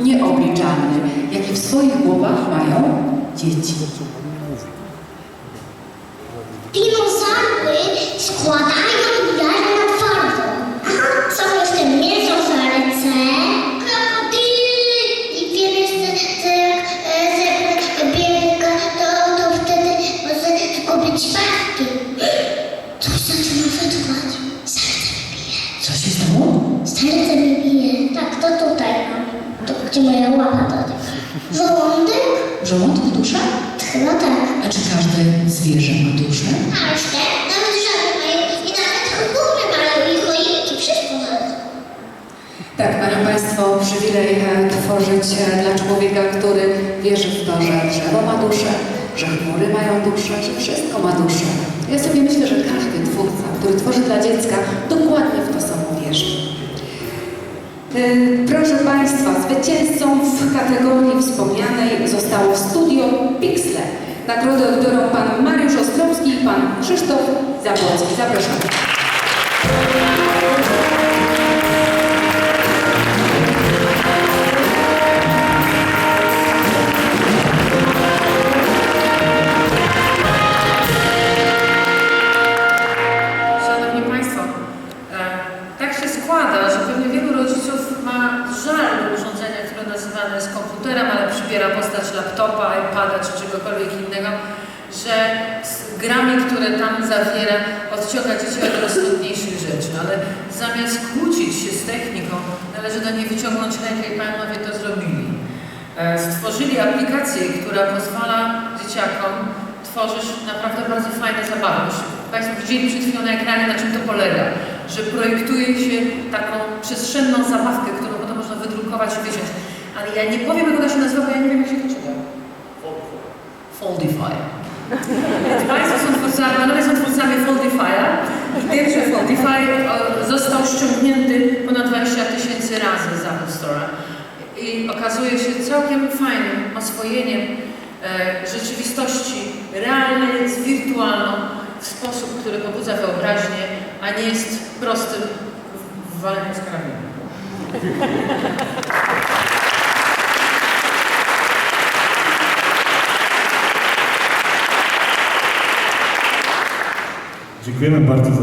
nieobliczalny, jaki w swoich głowach mają dzieci. Dinozaury składają jaja na twardo. Aha, są jeszcze mięsożerce, krokodyly i wiele jeszcze, że jak e, zebra biega, to, to wtedy może zgubić barki. Coś zaczyna wytwać. Serce mi bije. Co się stało? Serce mi bije. Tak, to tutaj mam. To gdzie moja łapa dotyka. Żołądek? W żołądku dusza? Chyba tak. A czy każde zwierzę ma duszę? Każde, nawet żaby mają i nawet chmury mają i choinki, wszystko mają. Tak, mają Państwo przywilej e, tworzyć e, dla człowieka, który wierzy w to, że drzewo ma duszę, że chmury mają duszę, że wszystko ma duszę. Ja sobie myślę, że każdy twórca, który tworzy dla dziecka, dokładnie w to samo wierzy. E, Proszę Państwa, zwycięzcą w kategorii wspomnianej zostało Studio Pixle. Nagrodę odbiorą Pan Mariusz Ostrowski i Pan Krzysztof Zabłocki. Zapraszamy. Przybiera postać laptopa, iPada czy czegokolwiek innego, że z grami, które tam zawiera, odciąga dzieci od rozsądniejszych rzeczy, ale zamiast kłócić się z techniką, należy do niej wyciągnąć rękę i panowie to zrobili. E, Stworzyli aplikację, która pozwala dzieciakom tworzyć naprawdę bardzo fajne zabawy. Państwo widzieli przed chwilą na ekranie, na czym to polega. Że projektuje się Ale ja nie powiem, jak ona się nazywa, bo ja nie wiem, jak się to czyta. Foldify. Więc Państwo są twórcami, panowie są twórcami Foldify'a. I Pierwszy Foldify e, został ściągnięty ponad 20 tysięcy razy z Apple Store'a. I okazuje się całkiem fajnym oswojeniem e, rzeczywistości realnej z wirtualną w sposób, który pobudza wyobraźnię, a nie jest prostym waleniem z karabinu. Dziękujemy bardzo za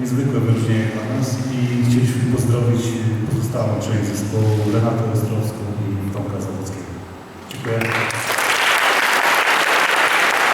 niezwykłe wyróżnienie dla nas i chcieliśmy pozdrowić pozostałą część zespołu Renatę Ostrowską i Tomka Zawockiego. Dziękuję.